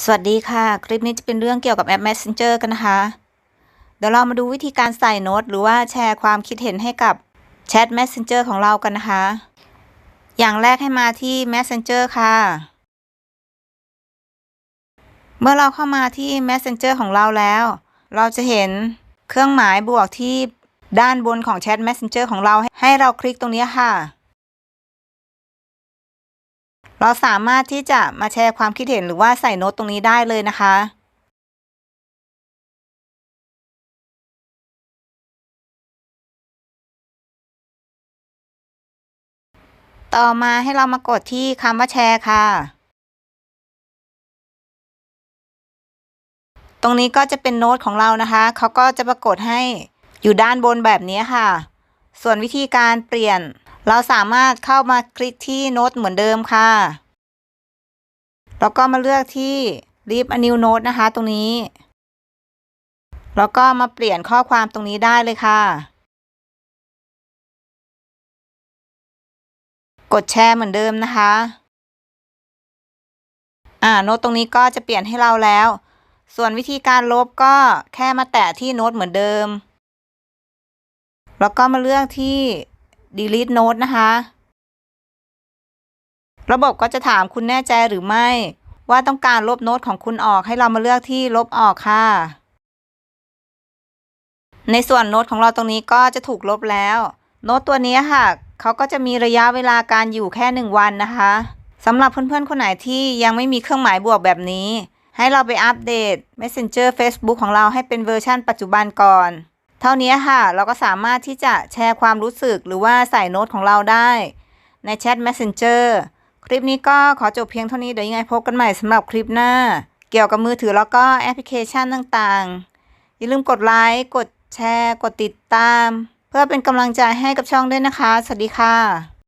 สวัสดีค่ะ คลิปนี้จะเป็นเรื่องเกี่ยวกับแอป Messenger กันนะคะ เดี๋ยวเรามาดูวิธีการใส่โน้ตหรือว่าแชร์ความคิดเห็นให้กับแชท Messenger ของเรากันนะคะ อย่างแรกให้มาที่ Messenger ค่ะ เมื่อเราเข้ามาที่ Messenger ของเราแล้ว เราจะเห็นเครื่องหมายบวกที่ด้านบนของแชท Messenger ของเราให้เราคลิกตรงนี้ค่ะ เราสามารถที่จะมาแชร์ความคิดเห็นหรือว่าใส่โน้ตตรงนี้ได้เลยนะคะต่อมาให้เรามากดที่คำว่าแชร์ค่ะ ตรงนี้ก็จะเป็นโน้ตของเรานะคะ เขาก็จะปรากฏให้อยู่ด้านบนแบบนี้ค่ะ ส่วนวิธีการเปลี่ยน เราสามารถเข้ามาคลิกที่โน้ตเหมือนเดิมค่ะ แล้วก็มาเลือกที่ leave a new note นะคะ ตรงนี้ แล้วก็มาเปลี่ยนข้อความตรงนี้ได้เลยค่ะ กดแชร์เหมือนเดิมนะคะ อ่า โน้ตตรงนี้ก็จะเปลี่ยนให้เราแล้ว ส่วนวิธีการลบก็แค่มาแตะที่โน้ตเหมือนเดิม แล้วก็มาเลือกที่ delete note นะคะ ระบบก็จะถามคุณแน่ใจหรือไม่ ว่าต้องการลบโน้ตของคุณออกให้เรามาเลือกที่ลบออกค่ะ ในส่วนโน้ตของเราตรงนี้ก็จะถูกลบแล้ว โน้ตตัวนี้ค่ะเขาก็จะมีระยะเวลาการอยู่แค่หนึ่งวันนะคะสำหรับเพื่อนๆ คนไหนที่ยังไม่มีเครื่องหมายบวกแบบนี้ ให้เราไปอัปเดต Messenger Facebook ของเราให้เป็นเวอร์ชั่นปัจจุบันก่อน เท่านี้ค่ะ เราก็สามารถที่จะแชร์ความรู้สึกหรือว่าใส่โน้ตของเราได้ ในแชท Messenger คลิปนี้ก็ขอจบเพียงเท่านี้เดี๋ยวยังไงพบกันใหม่สำหรับคลิปหน้า เกี่ยวกับมือถือแล้วก็แอปพลิเคชันต่างๆ อย่าลืมกดไลค์กดแชร์ กดติดตาม เพื่อเป็นกำลังใจให้กับช่องด้วยนะคะ สวัสดีค่ะ